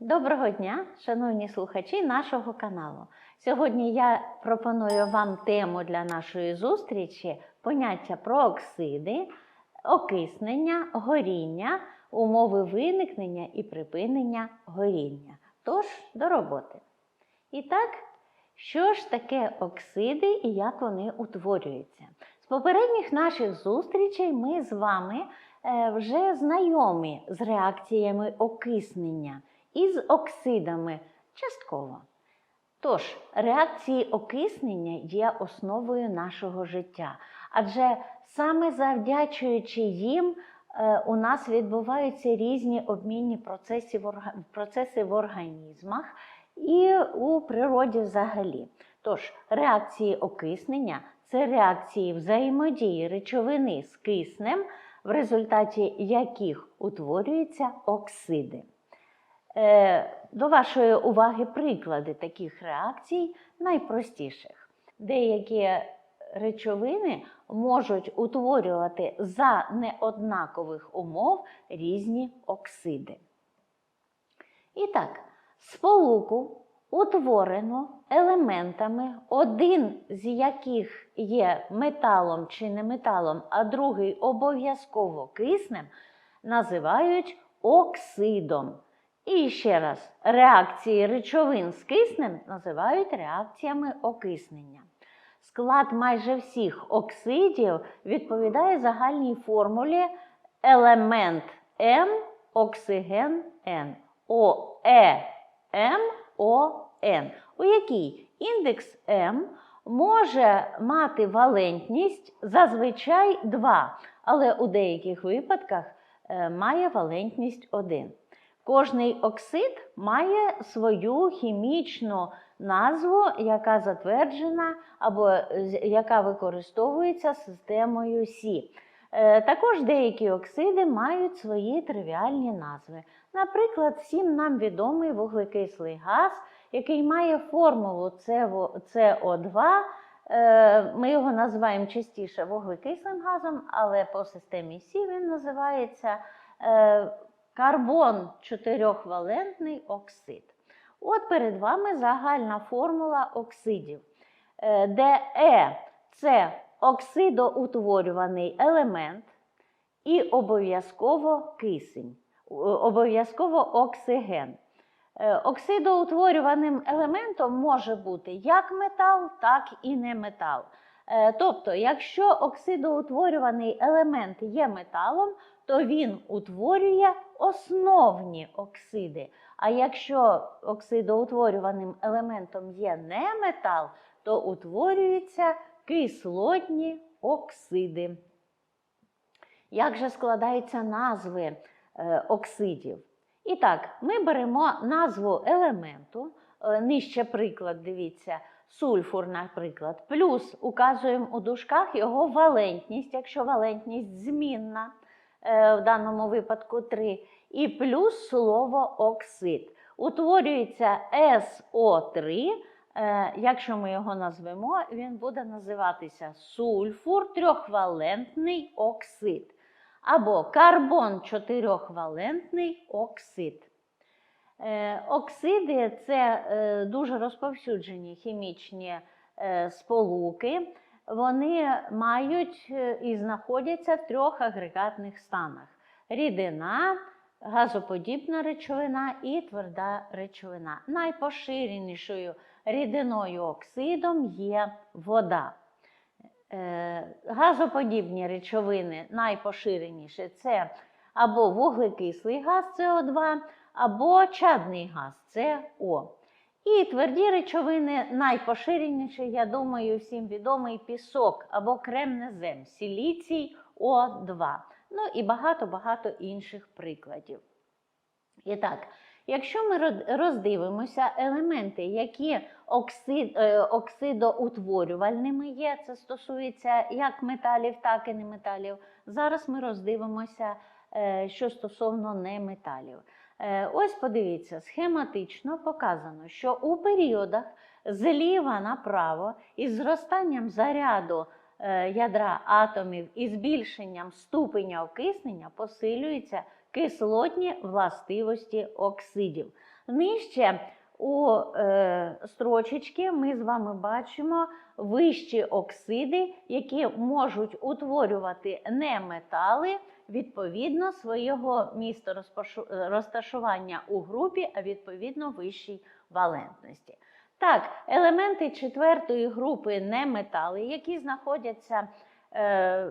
Доброго дня, шановні слухачі нашого каналу. Сьогодні я пропоную вам тему для нашої зустрічі поняття про оксиди, окиснення, горіння, умови виникнення і припинення горіння. Тож, до роботи. І так, що ж таке оксиди і як вони утворюються? З попередніх наших зустрічей ми з вами е, вже знайомі з реакціями окиснення і з оксидами частково. Тож, реакції окиснення є основою нашого життя, адже саме завдячуючи їм, е, у нас відбуваються різні обмінні процеси в, процеси в організмах і у природі взагалі. Тож, реакції окиснення це реакції взаємодії речовини з киснем, в результаті яких утворюються оксиди. Е, До вашої уваги приклади таких реакцій найпростіших. Деякі речовини можуть утворювати за неоднакових умов різні оксиди. І так, сполуку утворено елементами, один з яких є металом чи не металом, а другий обов'язково киснем, називають оксидом. І ще раз, реакції речовин з киснем називають реакціями окиснення. Склад майже всіх оксидів відповідає загальній формулі елемент М, оксиген Н. ОЕМОН, у якій індекс М може мати валентність зазвичай 2, але у деяких випадках е, має валентність 1. Кожний оксид має свою хімічну назву, яка затверджена або яка використовується системою Сі. Е, Також деякі оксиди мають свої тривіальні назви. Наприклад, всім нам відомий вуглекислий газ, який має формулу СО2. Е, Ми його називаємо частіше вуглекислим газом, але по системі Сі він називається е, карбон чотирьохвалентний оксид. От перед вами загальна формула оксидів, е, де Е це оксидоутворюваний елемент і обов'язково кисень, обов'язково оксиген. Е, Оксидоутворюваним елементом може бути як метал, так і не метал. Е, Тобто, якщо оксидоутворюваний елемент є металом, то він утворює основні оксиди. А якщо оксидоутворюваним елементом є не метал, то утворюються кислотні оксиди. Як же складаються назви е, оксидів? І так, ми беремо назву елементу, е, нижче приклад, дивіться, сульфур, наприклад, плюс указуємо у дужках його валентність, якщо валентність змінна, в даному випадку 3, і плюс слово оксид. Утворюється СО3. Е, Якщо ми його назвемо, він буде називатися сульфур трьохвалентний оксид або карбон чотирьохвалентний оксид. Е, Оксиди це е, дуже розповсюджені хімічні е, сполуки. Вони мають е, і знаходяться в трьох агрегатних станах: рідина, газоподібна речовина і тверда речовина. Найпоширенішою рідиною оксидом є вода. Е, Газоподібні речовини найпоширеніші це або вуглекислий газ СО2, або чадний газ СО. І тверді речовини найпоширеніші, я думаю, всім відомий пісок або кремнезем, сіліцій О2. Ну і багато-багато інших прикладів. І так, якщо ми роздивимося елементи, які оксид, е, оксидоутворювальними є, це стосується як металів, так і неметалів. Зараз ми роздивимося, е, що стосовно неметалів. Е, Ось подивіться, схематично показано, що у періодах зліва направо із зростанням заряду е, ядра атомів і збільшенням ступеня окиснення посилюються кислотні властивості оксидів. Нижче у е, строчечки ми з вами бачимо вищі оксиди, які можуть утворювати не метали відповідно свого міста розташування у групі, а відповідно вищій валентності. Так, елементи четвертої групи неметали, які знаходяться, е,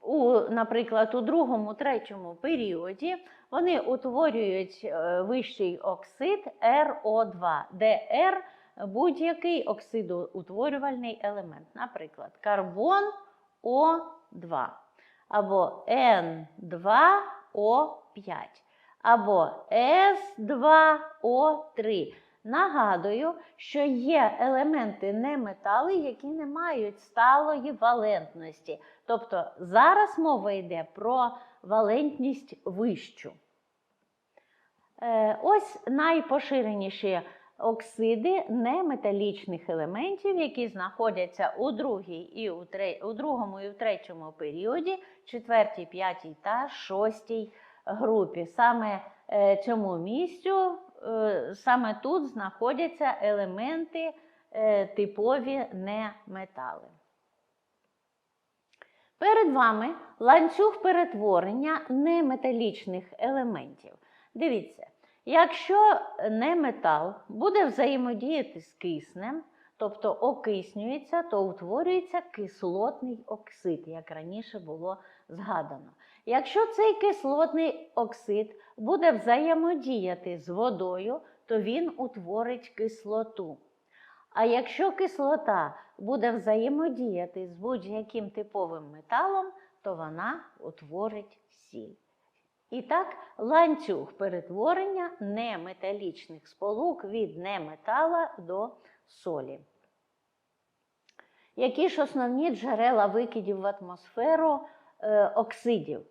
у, наприклад, у другому, третьому періоді, вони утворюють е, вищий оксид РО2, де R будь-який оксидоутворювальний елемент, наприклад, карбон О2, або N2O5, або С2О3. Нагадую, що є елементи неметали, які не мають сталої валентності. Тобто зараз мова йде про валентність вищу. Е, Ось найпоширеніші оксиди неметалічних елементів, які знаходяться у, другій і у, тре- у другому і у третьому періоді, четвертій, п'ятій та шостій групі. Саме е, цьому місцю, е, саме тут знаходяться елементи е, типові неметали. Перед вами ланцюг перетворення неметалічних елементів. Дивіться, якщо неметал буде взаємодіяти з киснем, тобто окиснюється, то утворюється кислотний оксид, як раніше було згадано. Якщо цей кислотний оксид буде взаємодіяти з водою, то він утворить кислоту. А якщо кислота буде взаємодіяти з будь-яким типовим металом, то вона утворить сіль. І так, ланцюг перетворення неметалічних сполук від неметала до солі. Які ж основні джерела викидів в атмосферу е, оксидів? Е,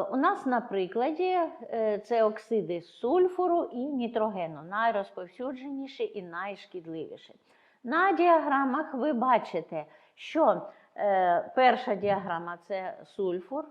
у нас на прикладі е, це оксиди сульфуру і нітрогену, найрозповсюдженіші і найшкідливіші. На діаграмах ви бачите, що е, перша діаграма це сульфур.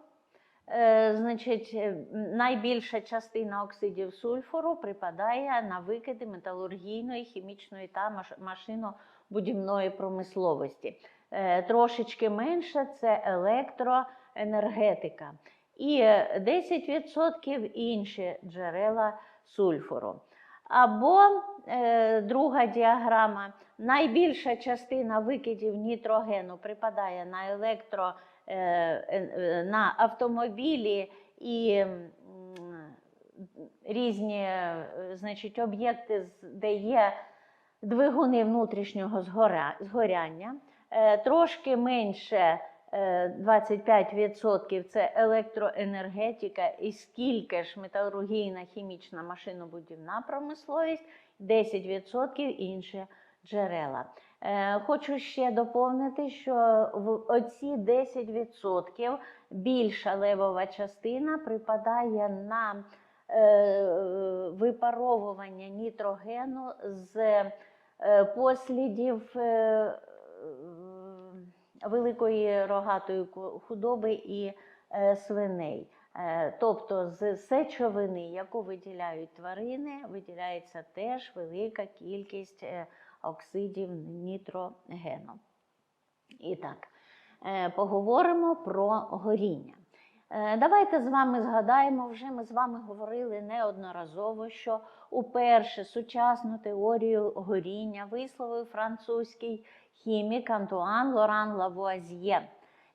Е, Значить, е, найбільша частина оксидів сульфуру припадає на викиди металургійної, хімічної та машинобудівної промисловості. Е, Трошечки менше це електроенергетика. І е, 10% інші джерела сульфуру. Або е, друга діаграма. Найбільша частина викидів нітрогену припадає на електро, е, е, на автомобілі і різні е, значить, об'єкти, де є двигуни внутрішнього згоряння. Е, Трошки менше е, 25% це електроенергетика і скільки ж металургійна, хімічна, машинобудівна промисловість, 10% інші джерела. Е, Хочу ще доповнити, що в оці 10% більша левова частина припадає на е, випаровування нітрогену з е, послідів великої рогатої худоби і свиней. Тобто з сечовини, яку виділяють тварини, виділяється теж велика кількість оксидів нітрогену. І так, е, поговоримо про горіння. Е, Давайте з вами згадаємо, вже ми з вами говорили неодноразово, що уперше сучасну теорію горіння висловив французький хімік Антуан Лоран Лавуазьє.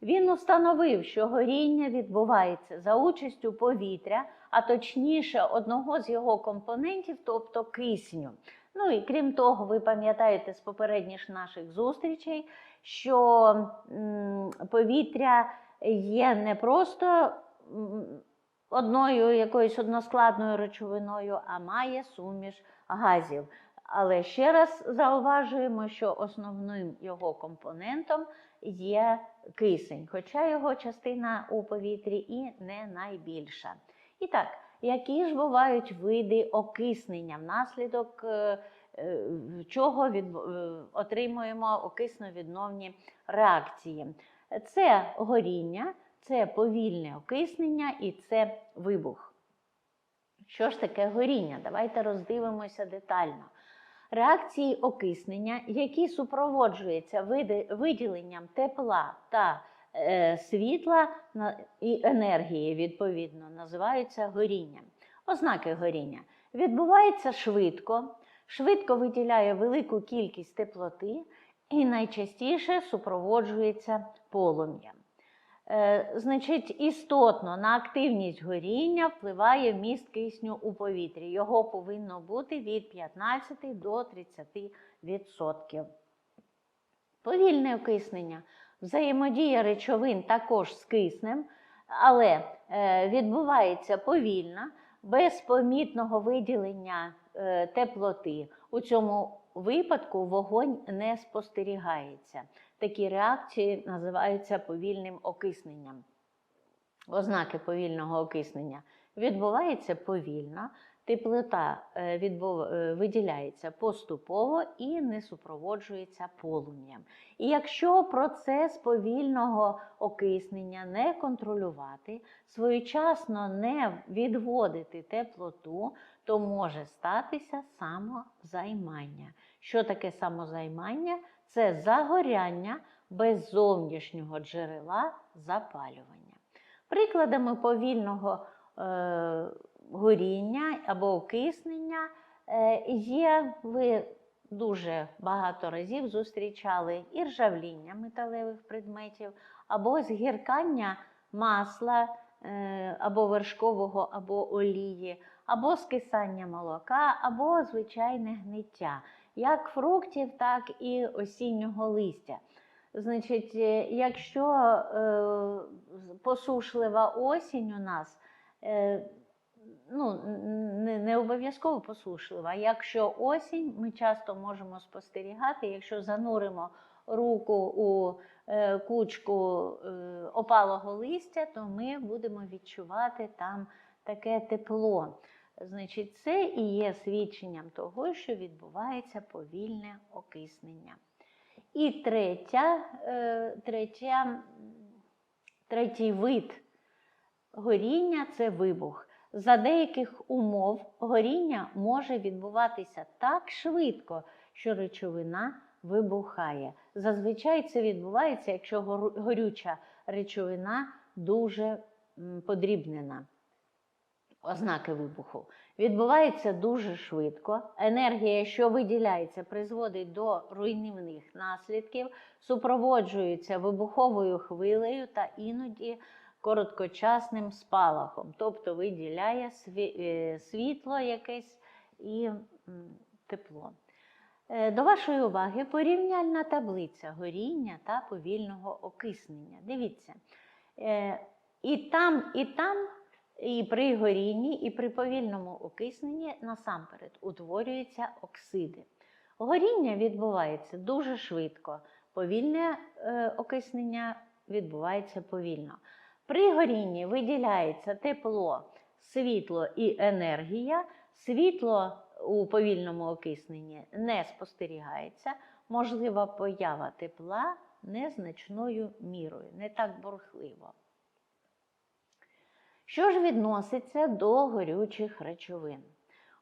Він установив, що горіння відбувається за участю повітря, а точніше одного з його компонентів, тобто кисню. Ну і крім того, ви пам'ятаєте з попередніх наших зустрічей, що повітря є не просто одною якоюсь односкладною речовиною, а має суміш газів. Але ще раз зауважуємо, що основним його компонентом є кисень, хоча його частина у повітрі і не найбільша. І так, які ж бувають види окиснення, внаслідок е, е, чого від, е, отримуємо окисновідновні реакції? Це горіння, це повільне окиснення і це вибух. Що ж таке горіння? Давайте роздивимося детально. Реакції окиснення, які супроводжуються виділенням тепла та світла і енергії, відповідно, називаються горінням. Ознаки горіння відбувається швидко, швидко виділяє велику кількість теплоти і найчастіше супроводжується полум'ям. Е, значить, істотно на активність горіння впливає вміст кисню у повітрі. Його повинно бути від 15 до 30 відсотків. Повільне окиснення. Взаємодія речовин також з киснем, але е, відбувається повільно, без помітного виділення е, теплоти. У цьому випадку вогонь не спостерігається. Такі реакції називаються повільним окисненням. Ознаки повільного окиснення відбувається повільно, теплота е, е, виділяється поступово і не супроводжується полум'ям. І якщо процес повільного окиснення не контролювати, своєчасно не відводити теплоту, то може статися самозаймання. Що таке самозаймання? Це загоряння без зовнішнього джерела запалювання. Прикладами повільного е, горіння або окиснення е, є, ви дуже багато разів зустрічали іржавління металевих предметів, або згіркання масла е, або вершкового, або олії, або скисання молока, або звичайне гниття, як фруктів, так і осіннього листя. Значить, е, якщо посушлива осінь у нас, ну, не, не обов'язково посушлива, якщо осінь, ми часто можемо спостерігати, якщо зануримо руку у е, кучку е, опалого листя, то ми будемо відчувати там таке тепло. Значить, це і є свідченням того, що відбувається повільне окиснення. І третя, е, третя, третій вид горіння це вибух. За деяких умов горіння може відбуватися так швидко, що речовина вибухає. Зазвичай це відбувається, якщо горюча речовина дуже подрібнена. Ознаки вибуху. Відбувається дуже швидко. Енергія, що виділяється, призводить до руйнівних наслідків, супроводжується вибуховою хвилею та іноді короткочасним спалахом, тобто виділяє е, світло якесь і тепло. Е, До вашої уваги порівняльна таблиця горіння та повільного окиснення. Дивіться, е, і там, і там, і при горінні, і при повільному окисненні насамперед утворюються оксиди. Горіння відбувається дуже швидко, повільне окиснення відбувається повільно. При горінні виділяється тепло, світло і енергія. Світло у повільному окисненні не спостерігається, можлива поява тепла незначною мірою, не так бурхливо. Що ж відноситься до горючих речовин?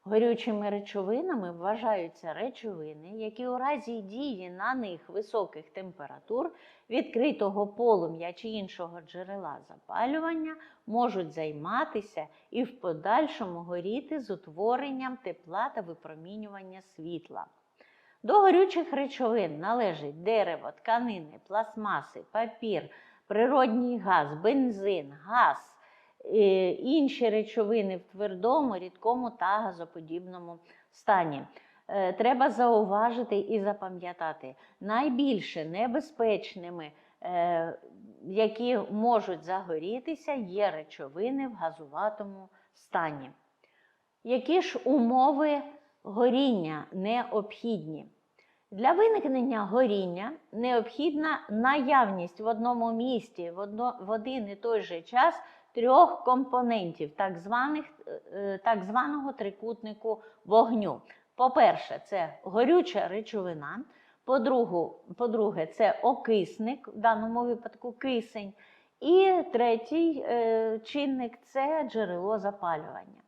Горючими речовинами вважаються речовини, які у разі дії на них високих температур, відкритого полум'я чи іншого джерела запалювання можуть займатися і в подальшому горіти з утворенням тепла та випромінювання світла. До горючих речовин належить дерево, тканини, пластмаси, папір, природній газ, бензин, газ, інші речовини в твердому, рідкому та газоподібному стані. Е, Треба зауважити і запам'ятати, найбільше небезпечними, е, які можуть загорітися, є речовини в газуватому стані. Які ж умови горіння необхідні? Для виникнення горіння необхідна наявність в одному одно, в один і той же час трьох компонентів так, званих, е, так званого трикутнику вогню. По-перше, це горюча речовина. По-друге, це окисник, в даному випадку кисень. І третій е, чинник це джерело запалювання.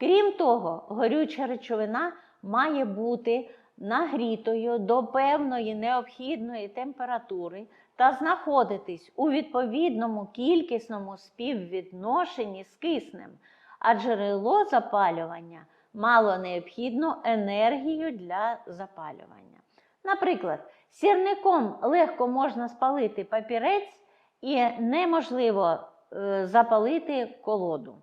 Крім того, горюча речовина має бути нагрітою до певної необхідної температури та знаходитись у відповідному кількісному співвідношенні з киснем, а джерело запалювання мало необхідну енергію для запалювання. Наприклад, сірником легко можна спалити папірець і неможливо е, запалити колоду.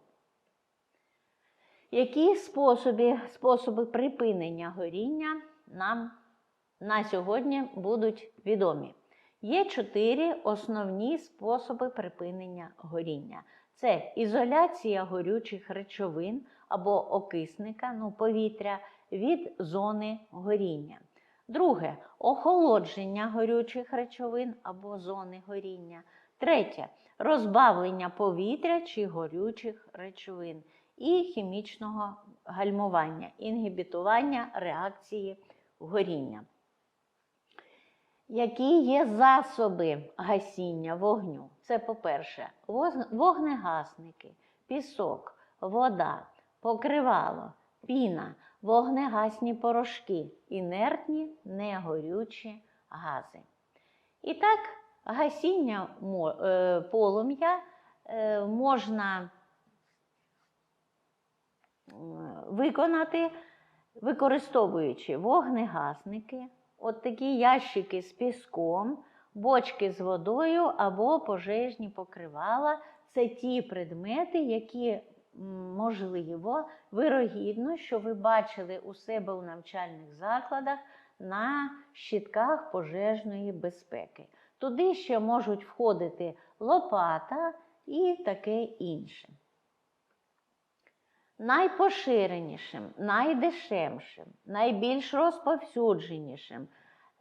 Які способи, способи припинення горіння нам на сьогодні будуть відомі? Є чотири основні способи припинення горіння. Це ізоляція горючих речовин або окисника, ну, повітря від зони горіння. Друге охолодження горючих речовин або зони горіння. Третє розбавлення повітря чи горючих речовин і хімічного гальмування, інгібітування реакції горіння. Які є засоби гасіння вогню? Це, по-перше, вогнегасники, пісок, вода, покривало, піна, вогнегасні порошки, інертні, негорючі гази. І так, гасіння е, полум'я е, можна виконати, використовуючи вогнегасники, от такі ящики з піском, бочки з водою або пожежні покривала. Це ті предмети, які можливо, вирогідно, що ви бачили у себе у навчальних закладах на щитках пожежної безпеки. Туди ще можуть входити лопата і таке інше. Найпоширенішим, найдешевшим, найбільш розповсюдженішим,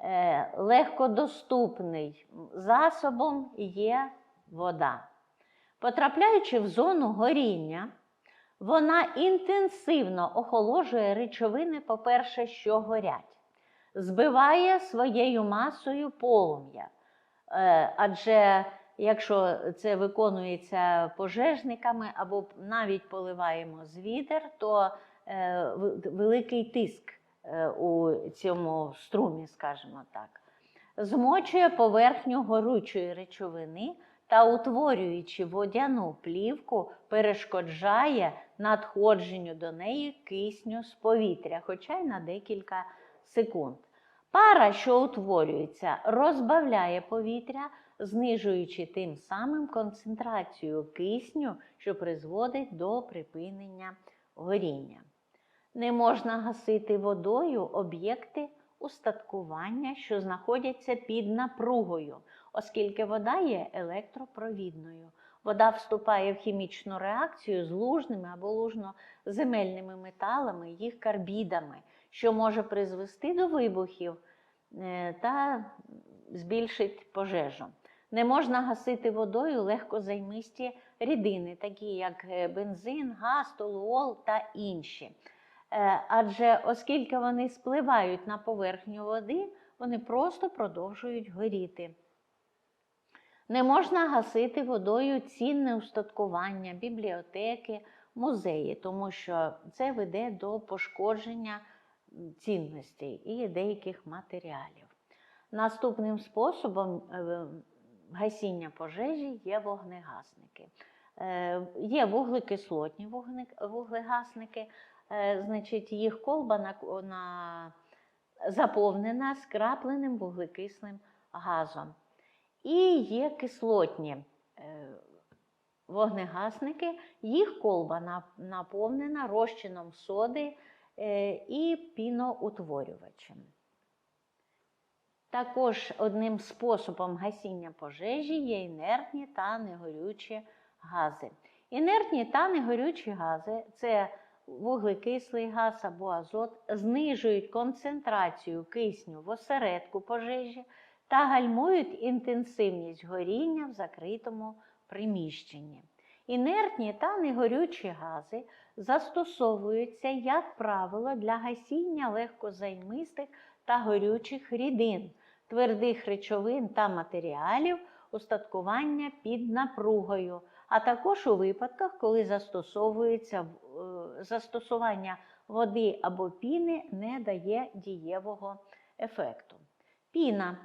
е, легкодоступний засобом є вода. Потрапляючи в зону горіння, вона інтенсивно охолоджує речовини, по-перше, що горять, збиває своєю масою полум'я. Е, адже якщо це виконується пожежниками або навіть поливаємо з відер, то е, великий тиск е, у цьому струмі, скажімо так, змочує поверхню горючої речовини та, утворюючи водяну плівку, перешкоджає надходженню до неї кисню з повітря, хоча й на декілька секунд. Пара, що утворюється, розбавляє повітря, знижуючи тим самим концентрацію кисню, що призводить до припинення горіння. Не можна гасити водою об'єкти устаткування, що знаходяться під напругою, оскільки вода є електропровідною. Вода вступає в хімічну реакцію з лужними або лужноземельними металами, їх карбідами, що може призвести до вибухів е, та збільшить пожежу. Не можна гасити водою легкозаймисті рідини, такі як е, бензин, газ, толуол та інші. Е, адже оскільки вони спливають на поверхню води, вони просто продовжують горіти. Не можна гасити водою цінне устаткування, бібліотеки, музеї, тому що це веде до пошкодження цінностей і деяких матеріалів. Наступним способом е, гасіння пожежі є вогнегасники. Е, є вуглекислотні вуглегасники, е, значить, їх колба на, на, заповнена скрапленим вуглекислим газом. І є кислотні е, вогнегасники, їх колба наповнена розчином соди і піноутворювачем. Також одним способом гасіння пожежі є інертні та негорючі гази. Інертні та негорючі гази це вуглекислий газ або азот, знижують концентрацію кисню в осередку пожежі та гальмують інтенсивність горіння в закритому приміщенні. Інертні та негорючі гази застосовуються, як правило, для гасіння легкозаймистих та горючих рідин, твердих речовин та матеріалів, устаткування під напругою, а також у випадках, коли застосовується е, застосування води або піни не дає дієвого ефекту. Піна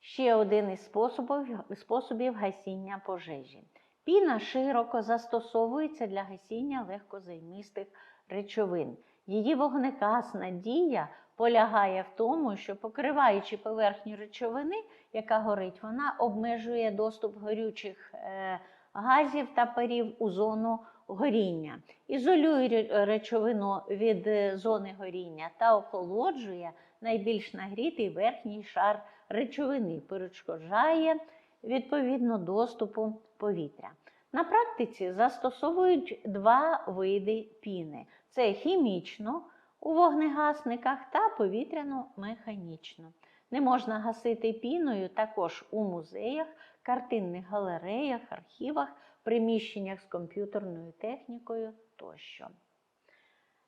ще один із способів, способів гасіння пожежі. Піна широко застосовується для гасіння легкозаймистих речовин. Її вогнегасна дія полягає в тому, що покриваючи поверхню речовини, яка горить, вона обмежує доступ горючих е, газів та парів у зону горіння, ізолює речовину від е, зони горіння та охолоджує найбільш нагрітий верхній шар речовини, перешкоджає відповідно доступу повітря. На практиці застосовують два види піни: це хімічну у вогнегасниках та повітряно-механічну. Не можна гасити піною також у музеях, картинних галереях, архівах, приміщеннях з комп'ютерною технікою тощо.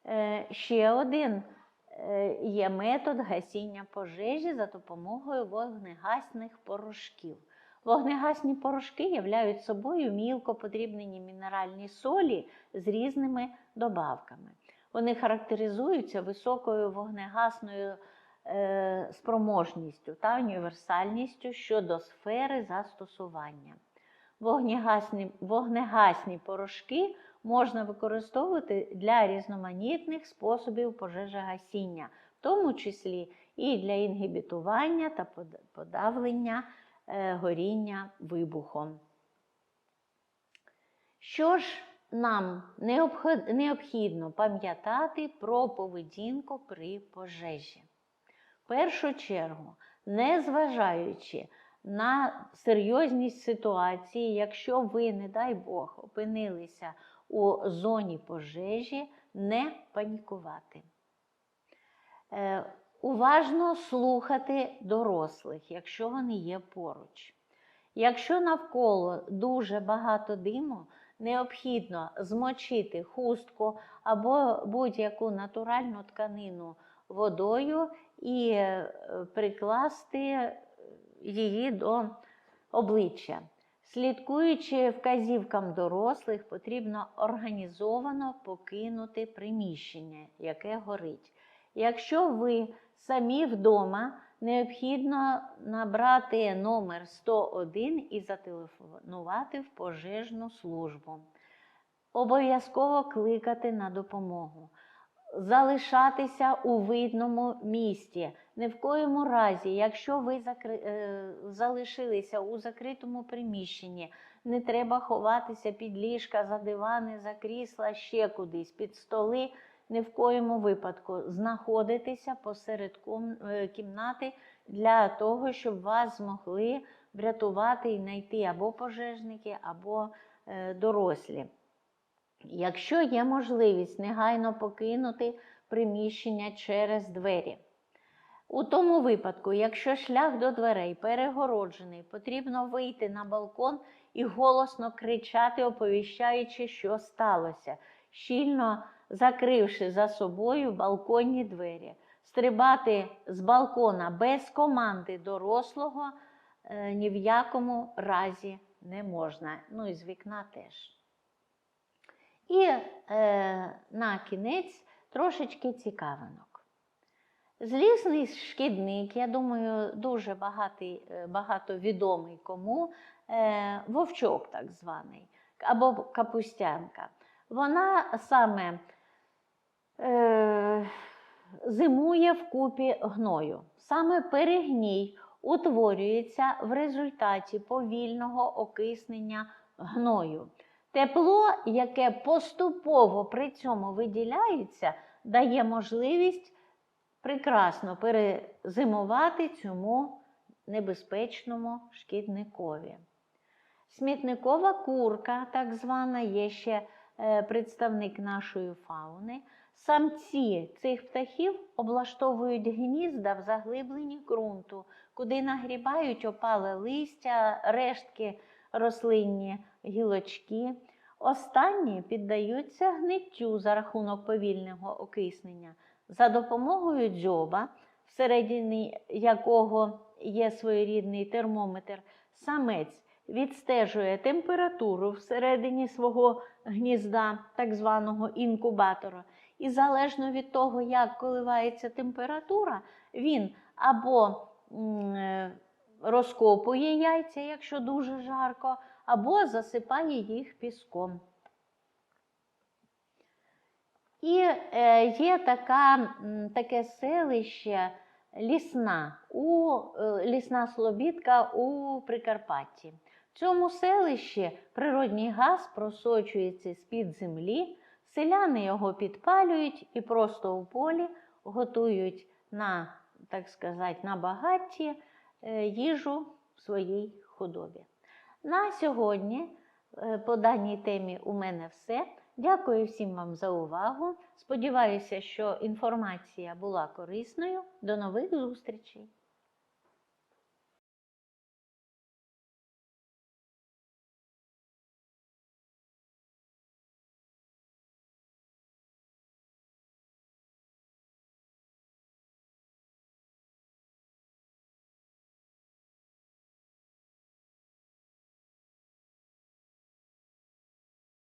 Е, Ще один е, є метод гасіння пожежі за допомогою вогнегасних порошків. Вогнегасні порошки являють собою мілко подрібнені мінеральні солі з різними добавками. Вони характеризуються високою вогнегасною е, спроможністю та універсальністю щодо сфери застосування. Вогнегасні, вогнегасні порошки можна використовувати для різноманітних способів пожежогасіння, в тому числі і для інгібітування та подавлення е, горіння вибухом. Що ж нам необхідно пам'ятати про поведінку при пожежі? В першу чергу, незважаючи на серйозність ситуації, якщо ви, не дай Бог, опинилися у зоні пожежі, не панікувати. Е, уважно слухати дорослих, якщо вони є поруч. Якщо навколо дуже багато диму, необхідно змочити хустку або будь-яку натуральну тканину водою і е, прикласти її до обличчя. Слідкуючи вказівкам дорослих, потрібно організовано покинути приміщення, яке горить. Якщо ви самі вдома, необхідно набрати номер 101 і зателефонувати в пожежну службу. Обов'язково кликати на допомогу. Залишатися у видному місті. Ні в коєму разі, якщо ви закри... е, залишилися у закритому приміщенні, не треба ховатися під ліжка, за дивани, за крісла, ще кудись, під столи. Ні в коєму випадку знаходитися посеред е, кімнати для того, щоб вас змогли врятувати і знайти або пожежники, або е, дорослі. Якщо є можливість негайно покинути приміщення через двері. У тому випадку, якщо шлях до дверей перегороджений, потрібно вийти на балкон і голосно кричати, оповіщаючи, що сталося, щільно закривши за собою балконні двері. Стрибати з балкона без команди дорослого е, ні в якому разі не можна. Ну і з вікна теж. І е, на кінець трошечки цікавинок. Злісний шкідник, я думаю, дуже багатий, е, багато відомий кому, е, вовчок так званий, або капустянка. Вона саме е, зимує в купі гною. Саме перегній утворюється в результаті повільного окиснення гною. Тепло, яке поступово при цьому виділяється, дає можливість прекрасно перезимувати цьому небезпечному шкідникові. Смітникова курка, так звана, є ще е, представник нашої фауни. Самці цих птахів облаштовують гнізда в заглибленні ґрунту, куди нагрібають опале листя, рештки рослинні гілочки. Останні піддаються гниттю за рахунок повільного окиснення за допомогою дзьоба, всередині якого є своєрідний термометр, самець відстежує температуру всередині свого гнізда, так званого інкубатора. І залежно від того, як коливається температура, він або е, розкопує яйця, якщо дуже жарко, або засипає їх піском. І е, є така, таке селище лісна, у, е, лісна слобідка у Прикарпатті. В цьому селищі природній газ просочується з-під землі, селяни його підпалюють і просто у полі готують на, так сказати, на багатті е, їжу своїй худобі. На сьогодні е, по даній темі у мене все. Дякую всім вам за увагу. Сподіваюся, що інформація була корисною. До нових зустрічей!